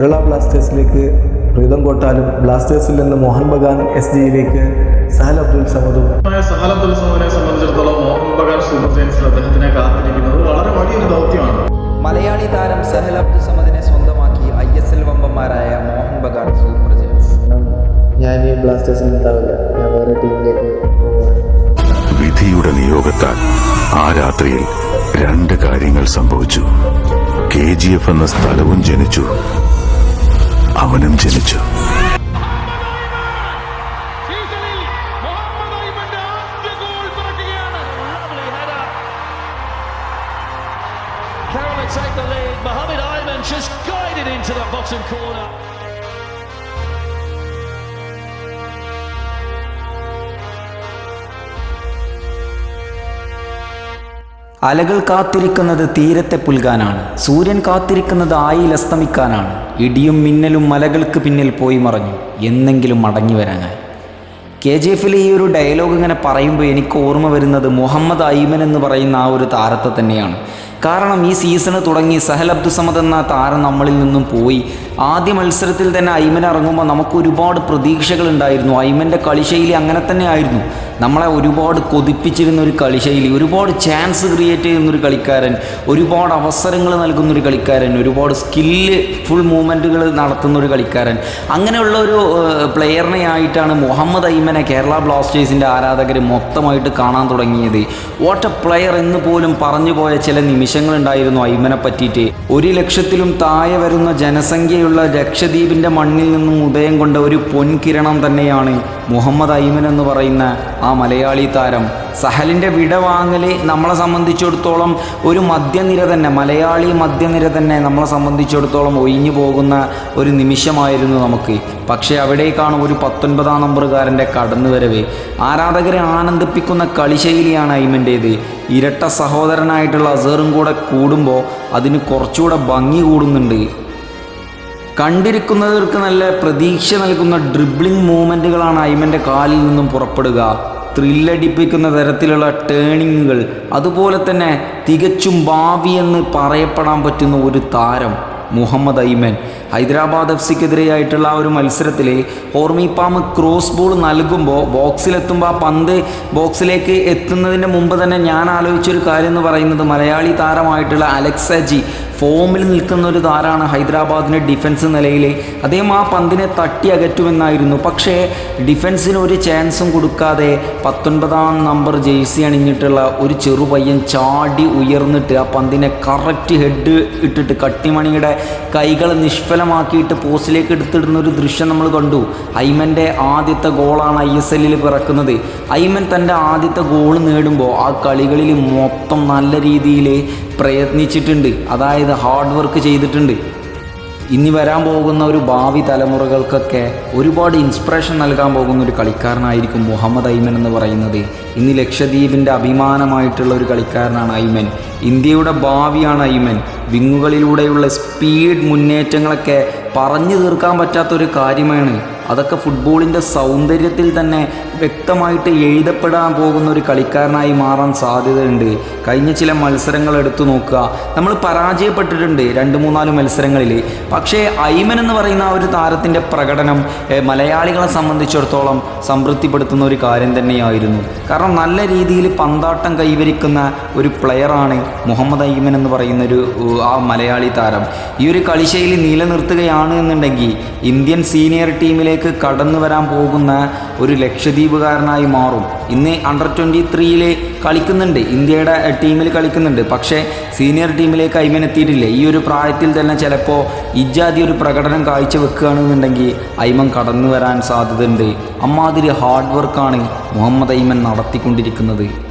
കേരള ബ്ലാസ്റ്റേഴ്സിലേക്ക് പ്രീതം കോട്ടാലും ബ്ലാസ്റ്റേഴ്സിൽ നിന്ന് മോഹൻ ബഗാൻ എസ് ജിയിലേക്ക് സഹൽ അബ്ദുൽ സമദും. സഹൽ അബ്ദുൽ സമദിനെ സംബന്ധിച്ചിടത്തോളം മോഹൻ ബഗാൻ സൂപ്പർ ജയൻസിൽ അദ്ദേഹത്തിനെ കാത്തിരിക്കുന്നത് വളരെ വലിയൊരു ദൗത്യമാണ്. മലയാളി താരം സഹൽ അബ്ദുൽ സമദിനെ സ്വന്തമാക്കി ഐ എസ് എൽ വമ്പന്മാരായ മോഹൻ ബഗാൻ സൂപ്പർ ജയൻസ് ഞാൻ ഈ ബ്ലാസ്റ്റേഴ്സിൽ ഉണ്ടാവില്ല ഞാൻ വേറെ ടീമിലേക്ക് വിധിയുടെ നിയോഗത്താൽ ആ രാത്രിയിൽ രണ്ട് കാര്യങ്ങൾ സംഭവിച്ചു. കെ ജി എഫ് എന്ന സ്ഥലവും ജനിച്ചു. Lovely ജനിച്ചു Carroll take the lead. Mohamed Ayman just guided into the bottom corner. അലകൾ കാത്തിരിക്കുന്നത് തീരത്തെ പുൽകാനാണ്. സൂര്യൻ കാത്തിരിക്കുന്നത് ആയിൽ അസ്തമിക്കാനാണ്. ഇടിയും മിന്നലും മലകൾക്ക് പിന്നിൽ പോയി മറഞ്ഞു. എന്നെങ്കിലും മടങ്ങി വരാനായി. കെ ജി എഫിലെ ഈ ഒരു ഡയലോഗ് ഇങ്ങനെ പറയുമ്പോൾ എനിക്ക് ഓർമ്മ വരുന്നത് മുഹമ്മദ് ഐമൻ എന്ന് പറയുന്ന ആ ഒരു താരത്തെ തന്നെയാണ്. കാരണം ഈ സീസണ് തുടങ്ങി സഹൽ അബ്ദുസമദ് എന്ന താരം നമ്മളിൽ നിന്നും പോയി. ആദ്യ മത്സരത്തിൽ തന്നെ ഐമൻ ഇറങ്ങുമ്പോൾ നമുക്ക് ഒരുപാട് പ്രതീക്ഷകൾ ഉണ്ടായിരുന്നു. ഐമന്റെ കളിശൈലി അങ്ങനെ തന്നെ ആയിരുന്നു. നമ്മളെ ഒരുപാട് കൊതിപ്പിച്ചിരുന്ന ഒരു കളിശൈലി ഒരുപാട് ചാൻസ് ക്രിയേറ്റ് ചെയ്യുന്നൊരു കളിക്കാരൻ ഒരുപാട് അവസരങ്ങൾ നൽകുന്ന ഒരു കളിക്കാരൻ ഒരുപാട് സ്കില്ല് ഫുൾ മൂവ്മെന്റുകൾ നടത്തുന്ന ഒരു കളിക്കാരൻ. അങ്ങനെയുള്ള ഒരു പ്ലെയറിനെ ആയിട്ടാണ് മുഹമ്മദ് ഐമനെ കേരള ബ്ലാസ്റ്റേഴ്സിന്റെ ആരാധകർ മൊത്തമായിട്ട് കാണാൻ തുടങ്ങിയത്. വാട്ട് എ പ്ലെയർ എന്ന് പോലും പറഞ്ഞു പോയ ചില നിമിഷങ്ങളുണ്ടായിരുന്നു ഐമനെ പറ്റിയിട്ട്. ഒരു ലക്ഷത്തിലും താഴെ വരുന്ന ജനസംഖ്യയുള്ള ലക്ഷദ്വീപിന്റെ മണ്ണിൽ നിന്നും ഉദയം കൊണ്ട ഒരു പൊൻകിരണം തന്നെയാണ് മുഹമ്മദ് ഐമൻ എന്ന് പറയുന്ന ആ മലയാളി താരം സഹലിന്റെ വിടവാങ്ങൽ നമ്മളെ സംബന്ധിച്ചിടത്തോളം ഒരു മദ്യനിര തന്നെ മലയാളി മദ്യനിര തന്നെ നമ്മളെ സംബന്ധിച്ചിടത്തോളം ഒഴിഞ്ഞു പോകുന്ന ഒരു നിമിഷമായിരുന്നു നമുക്ക്. പക്ഷേ അവിടേക്കാണ് ഒരു പത്തൊൻപതാം നമ്പറുകാരന്റെ കടന്നുവരവ്. ആരാധകരെ ആനന്ദിപ്പിക്കുന്ന കളിശൈലിയാണ് ഐമന്റേത് ഇരട്ട സഹോദരനായിട്ടുള്ള അസറും കൂടെ കൂടുമ്പോൾ അതിന് കുറച്ചുകൂടെ ഭംഗി കൂടുന്നുണ്ട്. കണ്ടിരിക്കുന്നവർക്ക് നല്ല പ്രതീക്ഷ നൽകുന്ന ഡ്രിബ്ലിംഗ് മൂവ്മെന്റുകളാണ് ഐമന്റെ കാലിൽ നിന്നും പുറപ്പെടുക. ത്രില്ലടിപ്പിക്കുന്ന തരത്തിലുള്ള ടേണിങ്ങുകൾ. അതുപോലെ തന്നെ തികച്ചും എന്ന് പറയപ്പെടാൻ പറ്റുന്ന ഒരു താരം മുഹമ്മദ് ഐമൻ ഹൈദരാബാദ് എഫ് സിക്കെതിരെയായിട്ടുള്ള ആ ഒരു മത്സരത്തിൽ ഹോർമിപ്പാം ക്രോസ് ബോൾ നൽകുമ്പോൾ ബോക്സിലെത്തുമ്പോൾ ആ പന്ത് ബോക്സിലേക്ക് എത്തുന്നതിന് മുമ്പ് തന്നെ ഞാൻ ആലോചിച്ചൊരു കാര്യം എന്ന് പറയുന്നത് മലയാളി താരമായിട്ടുള്ള അലക്സജി ഫോമിൽ നിൽക്കുന്ന ഒരു താരാണ് ഹൈദരാബാദിന്റെ ഡിഫൻസ് നിലയിൽ അദ്ദേഹം ആ പന്തിനെ തട്ടി അകറ്റുമെന്നായിരുന്നു. പക്ഷേ ഡിഫൻസിന് ഒരു ചാൻസും കൊടുക്കാതെ പത്തൊൻപതാം നമ്പർ ജേഴ്സി അണിഞ്ഞിട്ടുള്ള ഒരു ചെറുപയ്യൻ ചാടി ഉയർന്നിട്ട് ആ പന്തിനെ കറക്റ്റ് ഹെഡ് ഇട്ടിട്ട് കട്ടിമണിയുടെ കൈകൾ നിഷ്ഫലമാക്കിയിട്ട് പോസ്റ്റിലേക്ക് എടുത്തിടുന്ന ഒരു ദൃശ്യം നമ്മൾ കണ്ടു. ഐമന്റെ ആദ്യത്തെ ഗോളാണ് ഐ എസ് എല്ലിൽ പിറക്കുന്നത്. ഐമൻ തന്റെ ആദ്യത്തെ ഗോൾ നേടുമ്പോൾ ആ കളികളിൽ മൊത്തം നല്ല രീതിയിൽ പ്രയത്നിച്ചിട്ടുണ്ട്. അതായത് ഹാർഡ് വർക്ക് ചെയ്തിട്ടുണ്ട്. ഇനി വരാൻ പോകുന്ന ഒരു ഭാവി തലമുറകൾക്കൊക്കെ ഒരുപാട് ഇൻസ്പിറേഷൻ നൽകാൻ പോകുന്ന ഒരു കളിക്കാരനായിരിക്കും മുഹമ്മദ് ഐമൻ എന്ന് പറയുന്നത്. ഇന്ന് ലക്ഷദ്വീപിന്റെ അഭിമാനമായിട്ടുള്ള ഒരു കളിക്കാരനാണ് ഐമൻ ഇന്ത്യയുടെ ഭാവിയാണ് ഐമൻ വിങ്ങുകളിലൂടെയുള്ള സ്പീഡ് മുന്നേറ്റങ്ങളൊക്കെ പറഞ്ഞു തീർക്കാൻ പറ്റാത്തൊരു കാര്യമാണ് അതൊക്കെ ഫുട്ബോളിന്റെ സൗന്ദര്യത്തിൽ തന്നെ വ്യക്തമായിട്ട് എഴുതപ്പെടാൻ പോകുന്ന ഒരു കളിക്കാരനായി മാറാൻ സാധ്യതയുണ്ട്. കഴിഞ്ഞ ചില മത്സരങ്ങൾ എടുത്തു നോക്കുക. നമ്മൾ പരാജയപ്പെട്ടിട്ടുണ്ട് രണ്ട് മൂന്നാൽ മത്സരങ്ങളിൽ. പക്ഷേ ഐമൻ എന്ന് പറയുന്ന ആ ഒരു താരത്തിന്റെ പ്രകടനം മലയാളികളെ സംബന്ധിച്ചിടത്തോളം സംതൃപ്തിപ്പെടുത്തുന്ന ഒരു കാര്യം തന്നെയായിരുന്നു. കാരണം നല്ല രീതിയിൽ പന്താട്ടം കൈവരിക്കുന്ന ഒരു പ്ലെയറാണ് മുഹമ്മദ് ഐമൻ എന്ന് പറയുന്നൊരു ആ മലയാളി താരം. ഈ ഒരു കളിശൈലി നിലനിർത്തുകയാണ് എന്നുണ്ടെങ്കിൽ ഇന്ത്യൻ സീനിയർ ടീമിലേക്ക് കടന്നു വരാൻ പോകുന്ന ഒരു ലക്ഷദ്വീപുകാരനായി മാറും. ഇന്ന് അണ്ടർ ട്വന്റി ത്രീയിൽ കളിക്കുന്നുണ്ട്. ഇന്ത്യയുടെ ടീമിൽ കളിക്കുന്നുണ്ട്. പക്ഷേ സീനിയർ ടീമിലേക്ക് അയ്മനെത്തിയിട്ടില്ല. ഈ ഒരു പ്രായത്തിൽ തന്നെ ചിലപ്പോൾ ഇജാതി ഒരു പ്രകടനം കാഴ്ച കാഴ്ചവെക്കുകയാണെന്നുണ്ടെങ്കിൽ അയ്മൻ കടന്നു വരാൻ സാധ്യതയുണ്ട്. അമ്മാതിരി ഹാർഡ് വർക്കാണ് മുഹമ്മദ് അയ്മൻ നടത്തിക്കൊണ്ടിരിക്കുന്നത്.